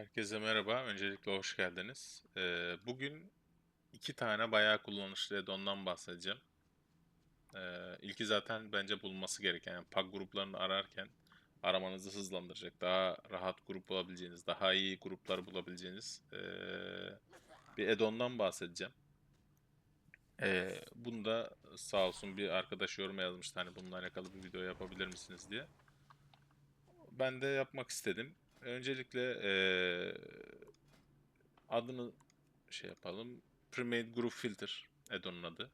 Herkese merhaba. Öncelikle hoş geldiniz. Ee, bugün iki tane bayağı kullanışlı add-on'dan bahsedeceğim. Ee, ilki zaten bence bulunması gereken. Yani PAG gruplarını ararken aramanızı hızlandıracak. Daha rahat grup bulabileceğiniz, daha iyi gruplar bulabileceğiniz ee, bir add-on'dan bahsedeceğim. Ee, bunu da sağ olsun bir arkadaş yoruma yazmıştı. Hani bununla alakalı bir video yapabilir misiniz diye. Ben de yapmak istedim. Öncelikle eee, adını şey yapalım. Premade Group Filter add-on'un adı.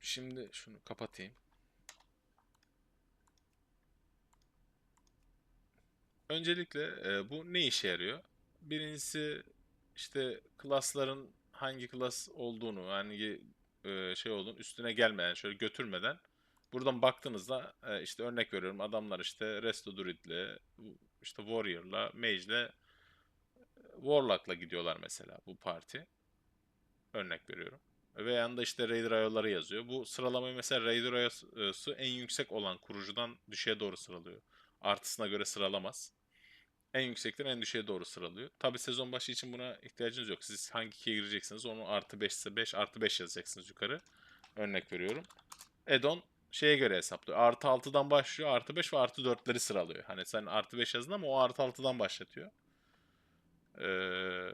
Şimdi şunu kapatayım. Öncelikle eee, bu ne işe yarıyor? Birincisi işte klasların hangi klas olduğunu, hangi eee, şey olduğunu üstüne gelmeden, şöyle götürmeden Buradan baktığınızda e, işte örnek veriyorum adamlar işte Resto Druid'le, işte Warrior'la, Mage'le, Warlock'la gidiyorlar mesela bu parti. Örnek veriyorum. Ve yanında işte Raider ayarları yazıyor. Bu sıralamayı mesela Raider ayası en yüksek olan kurucudan düşüğe doğru sıralıyor. Artısına göre sıralamaz. En yüksekten en düşüğe doğru sıralıyor. Tabi sezon başı için buna ihtiyacınız yok. Siz hangi ikiye gireceksiniz onu artı 5 ise 5 artı 5 yazacaksınız yukarı. Örnek veriyorum. Edon şeye göre hesaplıyor. Artı 6'dan başlıyor. Artı 5 ve artı 4'leri sıralıyor. Hani sen artı 5 yazdın ama o artı 6'dan başlatıyor. Ee,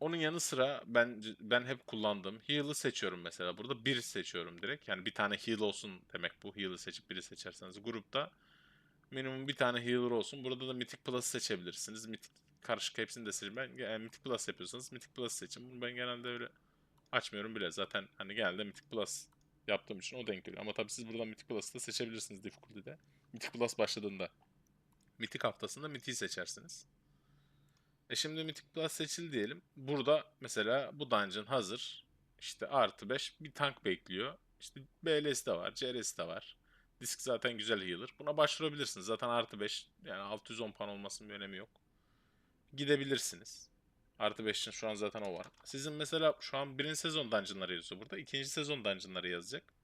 onun yanı sıra ben ben hep kullandığım heal'ı seçiyorum mesela. Burada bir seçiyorum direkt. Yani bir tane heal olsun demek bu. Heal'ı seçip biri seçerseniz grupta minimum bir tane healer olsun. Burada da Mythic Plus seçebilirsiniz. Mythic karışık hepsini de seçin. Ben yani Mythic Plus yapıyorsanız Mythic Plus seçin. Bunu ben genelde öyle açmıyorum bile. Zaten hani genelde Mythic Plus yaptığım için o denk geliyor. Ama tabii siz buradan Mythic Plus'ı da seçebilirsiniz Difficulty'de. Mythic Plus başladığında. Mythic haftasında Mythic'i seçersiniz. E şimdi Mythic Plus seçildi diyelim. Burada mesela bu dungeon hazır. İşte artı 5 bir tank bekliyor. İşte BLS de var, CRS de var. Disk zaten güzel healer. Buna başvurabilirsiniz. Zaten artı 5 yani 610 puan olmasının bir önemi yok. Gidebilirsiniz. Artı 5 için şu an zaten o var. Sizin mesela şu an birinci sezon dungeonları yazıyor burada. ikinci sezon dungeonları yazacak.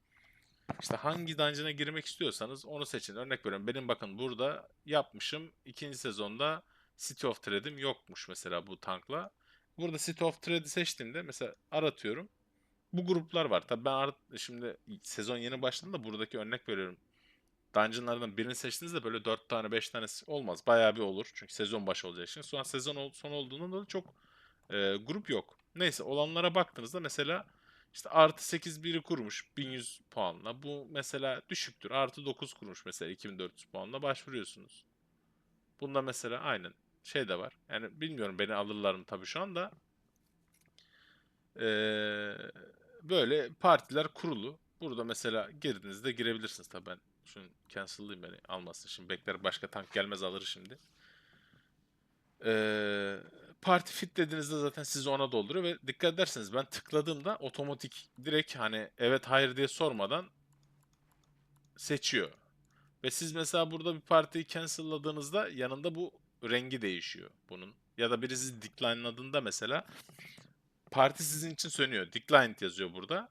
İşte hangi dungeon'a girmek istiyorsanız onu seçin. Örnek veriyorum. Benim bakın burada yapmışım. ikinci sezonda City of Thread'im yokmuş mesela bu tankla. Burada City of Thread'i seçtiğimde mesela aratıyorum. Bu gruplar var. Tabii ben şimdi sezon yeni başladığında buradaki örnek veriyorum. Dungeon'lardan birini seçtiğinizde böyle 4 tane 5 tane olmaz. Bayağı bir olur. Çünkü sezon başı olacak. Şimdi an sezon son olduğunda da çok e, grup yok. Neyse olanlara baktığınızda mesela işte artı 8 biri kurmuş 1100 puanla. Bu mesela düşüktür. Artı 9 kurmuş mesela 2400 puanla başvuruyorsunuz. Bunda mesela aynen şey de var. Yani bilmiyorum beni alırlar mı tabii şu anda. Ee, böyle partiler kurulu. Burada mesela girdiğinizde girebilirsiniz tabii ben. Şunu cancel'layayım beni almasın. Şimdi bekler başka tank gelmez alır şimdi. Ee, parti fit dediğinizde zaten sizi ona dolduruyor ve dikkat ederseniz ben tıkladığımda otomatik direkt hani evet hayır diye sormadan seçiyor. Ve siz mesela burada bir partiyi cancel'ladığınızda yanında bu rengi değişiyor bunun. Ya da birisi decline'ladığında mesela parti sizin için sönüyor. Declined yazıyor burada.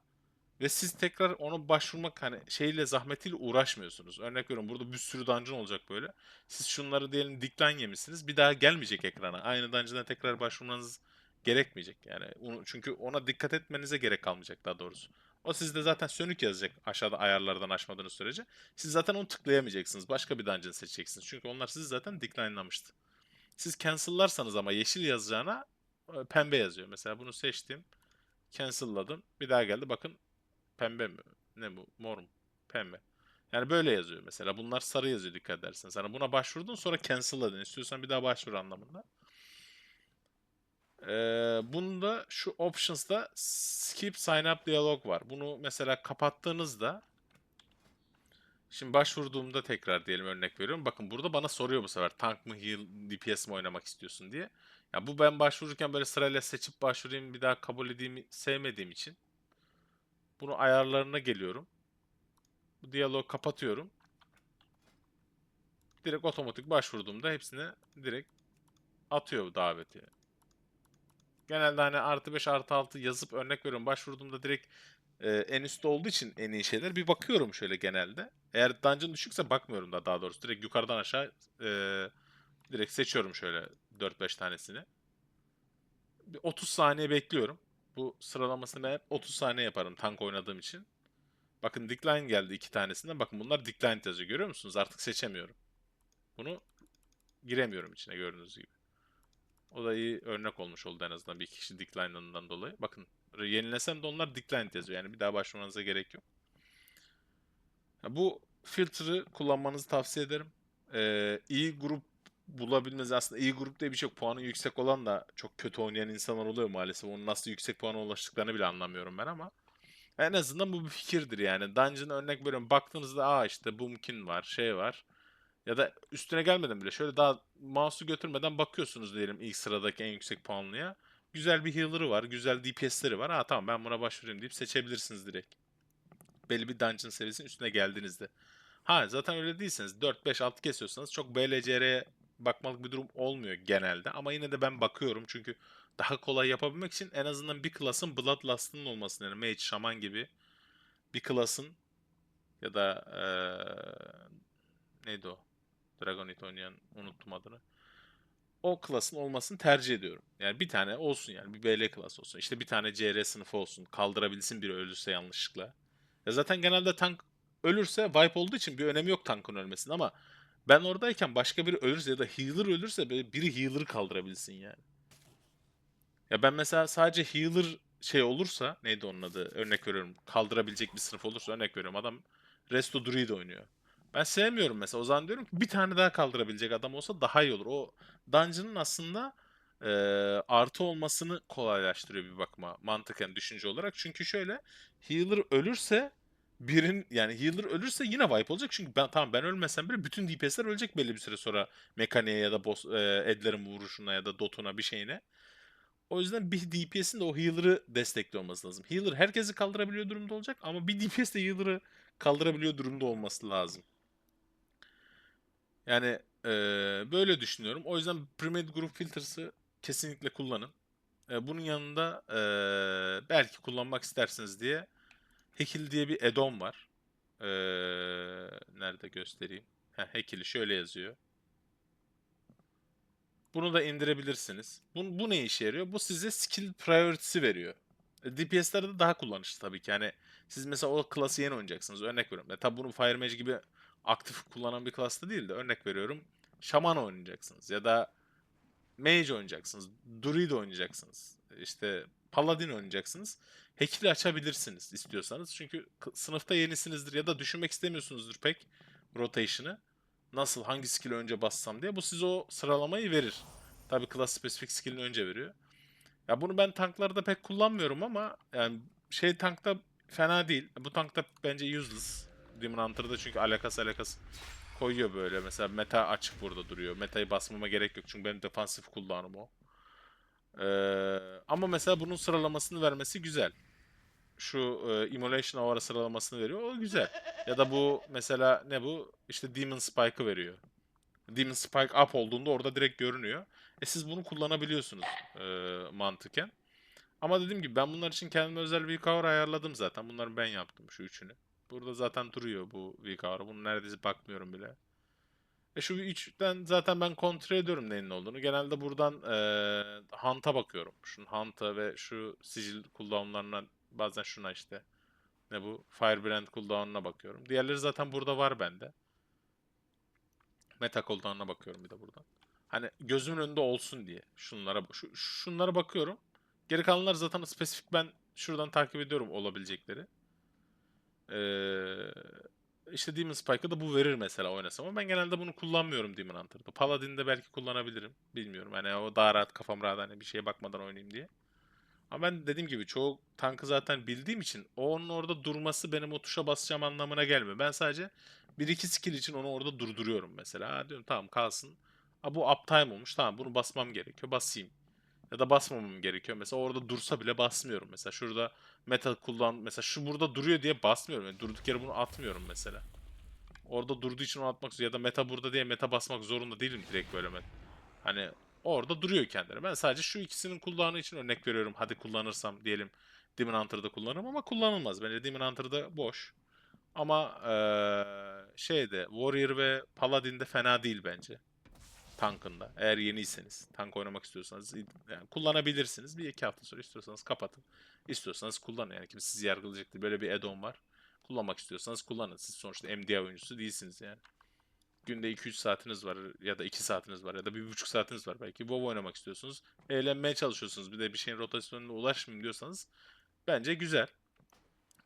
Ve siz tekrar onu başvurmak hani şeyle zahmetiyle uğraşmıyorsunuz. Örnek veriyorum burada bir sürü dungeon olacak böyle. Siz şunları diyelim decline yemişsiniz. Bir daha gelmeyecek ekrana. Aynı dungeon'a tekrar başvurmanız gerekmeyecek. Yani onu, çünkü ona dikkat etmenize gerek kalmayacak daha doğrusu. O sizde zaten sönük yazacak aşağıda ayarlardan aşmadığınız sürece. Siz zaten onu tıklayamayacaksınız. Başka bir dungeon seçeceksiniz. Çünkü onlar sizi zaten decline'lamıştı. Siz cancel'larsanız ama yeşil yazacağına e, pembe yazıyor. Mesela bunu seçtim. Cancel'ladım. Bir daha geldi. Bakın Pembe mi? Ne bu? Mor mu? Pembe. Yani böyle yazıyor mesela. Bunlar sarı yazıyor dikkat edersen. Sana buna başvurdun sonra cancel'ladın. İstiyorsan bir daha başvur anlamında. Ee, bunda şu options'da skip sign up dialog var. Bunu mesela kapattığınızda Şimdi başvurduğumda tekrar diyelim örnek veriyorum. Bakın burada bana soruyor bu sefer tank mı heal DPS mi oynamak istiyorsun diye. Ya bu ben başvururken böyle sırayla seçip başvurayım bir daha kabul edeyim sevmediğim için bunu ayarlarına geliyorum. Bu diyaloğu kapatıyorum. Direkt otomatik başvurduğumda hepsine direkt atıyor daveti. Genelde hani artı 5 artı 6 yazıp örnek veriyorum başvurduğumda direkt e, en üstte olduğu için en iyi şeyler bir bakıyorum şöyle genelde. Eğer dungeon düşükse bakmıyorum da daha doğrusu. Direkt yukarıdan aşağı e, direkt seçiyorum şöyle 4-5 tanesini. Bir 30 saniye bekliyorum. Bu sıralamasını ben hep 30 saniye yaparım tank oynadığım için. Bakın decline geldi iki tanesinden. Bakın bunlar decline yazıyor. Görüyor musunuz? Artık seçemiyorum. Bunu giremiyorum içine gördüğünüz gibi. O da iyi örnek olmuş oldu en azından bir kişi decline'ından dolayı. Bakın yenilesem de onlar decline yazıyor. Yani bir daha başvurmanıza gerek yok. Bu filtre'ı kullanmanızı tavsiye ederim. Ee, iyi grup bulabilmeniz aslında iyi grup diye bir şey yok. Puanı yüksek olan da çok kötü oynayan insanlar oluyor maalesef. Onun nasıl yüksek puana ulaştıklarını bile anlamıyorum ben ama. En azından bu bir fikirdir yani. Dungeon örnek veriyorum. Baktığınızda aa işte Boomkin var, şey var. Ya da üstüne gelmeden bile şöyle daha mouse'u götürmeden bakıyorsunuz diyelim ilk sıradaki en yüksek puanlıya. Güzel bir healer'ı var, güzel DPS'leri var. Ha tamam ben buna başvurayım deyip seçebilirsiniz direkt. Belli bir dungeon seviyesinin üstüne geldiğinizde. Ha zaten öyle değilseniz 4 5 6 kesiyorsanız çok BLCR'ye bakmalık bir durum olmuyor genelde ama yine de ben bakıyorum çünkü daha kolay yapabilmek için en azından bir klasın Bloodlust'ının olmasını yani Mage, Shaman gibi bir klasın ya da eee neydi o? Dragonite oynayan unuttum adını. O klasın olmasını tercih ediyorum. Yani bir tane olsun yani bir BL klas olsun. İşte bir tane CR sınıfı olsun. Kaldırabilsin biri ölürse yanlışlıkla. Ya zaten genelde tank ölürse wipe olduğu için bir önemi yok tankın ölmesinin ama ben oradayken başka biri ölürse ya da healer ölürse böyle biri healer'ı kaldırabilsin yani. Ya ben mesela sadece healer şey olursa neydi onun adı örnek veriyorum kaldırabilecek bir sınıf olursa örnek veriyorum adam Resto Druid oynuyor. Ben sevmiyorum mesela o zaman diyorum ki bir tane daha kaldırabilecek adam olsa daha iyi olur. O dungeon'ın aslında e, artı olmasını kolaylaştırıyor bir bakma mantıken düşünce olarak. Çünkü şöyle healer ölürse birin yani healer ölürse yine wipe olacak. Çünkü ben tamam ben ölmesem bile bütün DPS'ler ölecek belli bir süre sonra mekaniğe ya da boss e, Edler'in vuruşuna ya da dotuna bir şeyine. O yüzden bir DPS'in de o healer'ı destekli olması lazım. Healer herkesi kaldırabiliyor durumda olacak ama bir DPS de healer'ı kaldırabiliyor durumda olması lazım. Yani eee, böyle düşünüyorum. O yüzden Premade Group Filters'ı kesinlikle kullanın. E, bunun yanında eee, belki kullanmak istersiniz diye Hekil diye bir add-on var. Eee, nerede göstereyim? Heh, Hekil'i şöyle yazıyor. Bunu da indirebilirsiniz. Bu, bu ne işe yarıyor? Bu size skill priority'si veriyor. E, DPS'lerde de daha kullanışlı tabii ki. Yani siz mesela o klası yeni oynayacaksınız. Örnek veriyorum. E, tabii bunu Fire Mage gibi aktif kullanan bir klasta değil de örnek veriyorum. Şaman oynayacaksınız ya da Mage oynayacaksınız. Druid oynayacaksınız. İşte Paladin oynayacaksınız. Hack'li açabilirsiniz istiyorsanız. Çünkü sınıfta yenisinizdir ya da düşünmek istemiyorsunuzdur pek rotation'ı. Nasıl hangi skill'i önce bassam diye. Bu size o sıralamayı verir. Tabii class spesifik skill'ini önce veriyor. Ya bunu ben tanklarda pek kullanmıyorum ama yani şey tankta fena değil. Bu tankta bence useless. Demon Hunter'da çünkü alakası alakası koyuyor böyle. Mesela meta açık burada duruyor. Meta'yı basmama gerek yok çünkü benim defansif kullanım o. Ee, ama mesela bunun sıralamasını vermesi güzel. Şu e, Immolation Aura sıralamasını veriyor. O güzel. Ya da bu mesela ne bu? İşte Demon Spike'ı veriyor. Demon Spike up olduğunda orada direkt görünüyor. E siz bunu kullanabiliyorsunuz e, mantıken. Ama dediğim gibi ben bunlar için kendime özel bir cover ayarladım zaten. Bunları ben yaptım şu üçünü. Burada zaten duruyor bu VCar'a. Bunu neredeyse bakmıyorum bile. E şu üçten zaten ben kontrol ediyorum neyin ne olduğunu. Genelde buradan eee Hunt'a bakıyorum. Şunun Hunt'a ve şu sicil cooldown'larına bazen şuna işte. Ne bu? Firebrand cooldown'una bakıyorum. Diğerleri zaten burada var bende. Meta cooldown'una bakıyorum bir de buradan. Hani gözümün önünde olsun diye. Şunlara şu, şunlara bakıyorum. Geri kalanlar zaten spesifik ben şuradan takip ediyorum olabilecekleri. Ee, işte Demon Spike'ı da bu verir mesela oynasam ama ben genelde bunu kullanmıyorum Demon Hunter'da. Paladin'de belki kullanabilirim. Bilmiyorum. Hani o daha rahat kafam rahat hani bir şeye bakmadan oynayayım diye. Ama ben dediğim gibi çoğu tankı zaten bildiğim için onun orada durması benim o tuşa basacağım anlamına gelmiyor. Ben sadece bir iki skill için onu orada durduruyorum mesela. Ha, diyorum tamam kalsın. Ha, bu uptime olmuş. Tamam bunu basmam gerekiyor. Basayım. Ya da basmamam gerekiyor. Mesela orada dursa bile basmıyorum. Mesela şurada metal kullan mesela şu burada duruyor diye basmıyorum. Yani durduk yere bunu atmıyorum mesela. Orada durduğu için onu atmak ya da meta burada diye meta basmak zorunda değilim direkt böyle met. Hani orada duruyor kendine. Ben sadece şu ikisinin kullanımı için örnek veriyorum. Hadi kullanırsam diyelim Demon Hunter'da kullanırım ama kullanılmaz. Bence Demon Hunter'da boş. Ama eee şeyde Warrior ve Paladin'de fena değil bence. Tankında. Eğer yeniyseniz, tank oynamak istiyorsanız yani kullanabilirsiniz. Bir iki hafta sonra istiyorsanız kapatın. İstiyorsanız kullanın. Yani kimse sizi yargılayacak değil. Böyle bir add-on var. Kullanmak istiyorsanız kullanın. Siz sonuçta MDA oyuncusu değilsiniz yani. Günde 2-3 saatiniz var ya da 2 saatiniz var ya da 1,5 saatiniz var belki. WoW oynamak istiyorsunuz. Eğlenmeye çalışıyorsunuz. Bir de bir şeyin rotasyonuna ulaşmayayım diyorsanız bence güzel.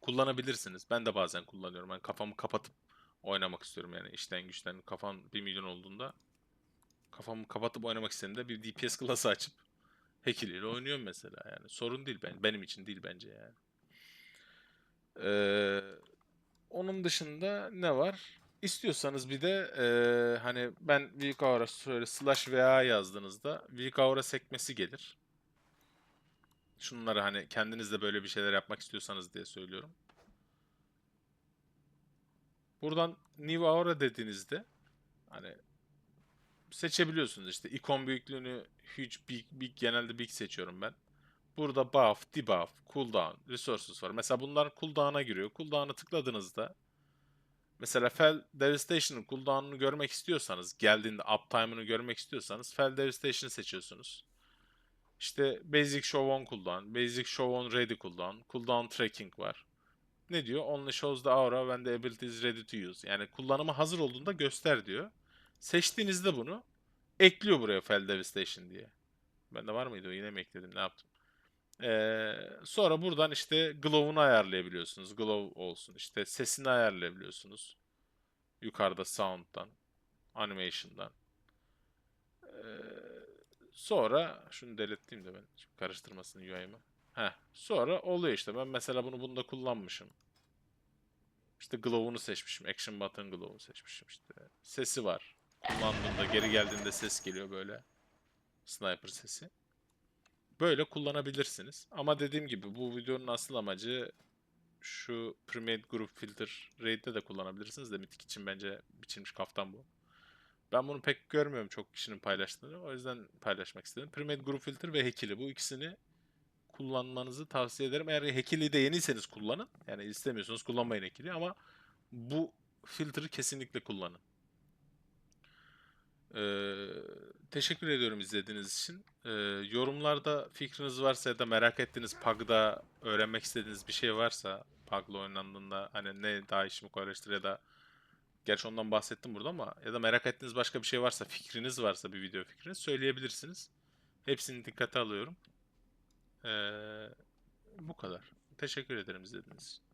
Kullanabilirsiniz. Ben de bazen kullanıyorum. Ben kafamı kapatıp oynamak istiyorum yani işten güçten. Kafam 1 milyon olduğunda kafamı kapatıp oynamak istediğimde bir DPS klası açıp Hekil ile oynuyorum mesela yani. Sorun değil ben benim için değil bence yani. Ee, onun dışında ne var? İstiyorsanız bir de eee, hani ben Weak Aura şöyle slash VA yazdığınızda Weak Aura sekmesi gelir. Şunları hani kendiniz de böyle bir şeyler yapmak istiyorsanız diye söylüyorum. Buradan New Aura dediğinizde hani seçebiliyorsunuz işte ikon büyüklüğünü huge big big genelde big seçiyorum ben. Burada buff, debuff, cooldown, resources var. Mesela bunlar cooldown'a giriyor. Cooldown'a tıkladığınızda mesela Fell Devastation'ın cooldown'unu görmek istiyorsanız, geldiğinde uptime'ını görmek istiyorsanız Fell Devastation'ı seçiyorsunuz. İşte Basic Show On cooldown, Basic Show On Ready cooldown, cooldown tracking var. Ne diyor? Only shows the aura when the ability is ready to use. Yani kullanıma hazır olduğunda göster diyor. Seçtiğinizde bunu ekliyor buraya Fell Devastation diye. Bende var mıydı o? Yine mi ekledim? Ne yaptım? Ee, sonra buradan işte glow'unu ayarlayabiliyorsunuz. Glow olsun. İşte sesini ayarlayabiliyorsunuz. Yukarıda sound'dan, animation'dan. Ee, sonra şunu deletleyeyim de ben şimdi karıştırmasın UI'mi. Heh, sonra oluyor işte. Ben mesela bunu bunda kullanmışım. İşte glow'unu seçmişim. Action button glow'u seçmişim işte. Sesi var. Kullandığında geri geldiğinde ses geliyor böyle. Sniper sesi. Böyle kullanabilirsiniz. Ama dediğim gibi bu videonun asıl amacı şu Premade Group Filter Raid'de de kullanabilirsiniz de Mythic için bence biçilmiş kaftan bu. Ben bunu pek görmüyorum çok kişinin paylaştığını. O yüzden paylaşmak istedim. Premade Group Filter ve Hekili bu ikisini kullanmanızı tavsiye ederim. Eğer Hekili de yeniyseniz kullanın. Yani istemiyorsanız kullanmayın Hekili ama bu filtre'ı kesinlikle kullanın. Ee, teşekkür ediyorum izlediğiniz için. Ee, yorumlarda fikriniz varsa ya da merak ettiğiniz PUBG'da öğrenmek istediğiniz bir şey varsa PUBG'la oynandığında hani ne daha işimi kolaylaştırır ya da gerçi ondan bahsettim burada ama ya da merak ettiğiniz başka bir şey varsa fikriniz varsa bir video fikriniz söyleyebilirsiniz. Hepsini dikkate alıyorum. Ee, bu kadar. Teşekkür ederim izlediğiniz için.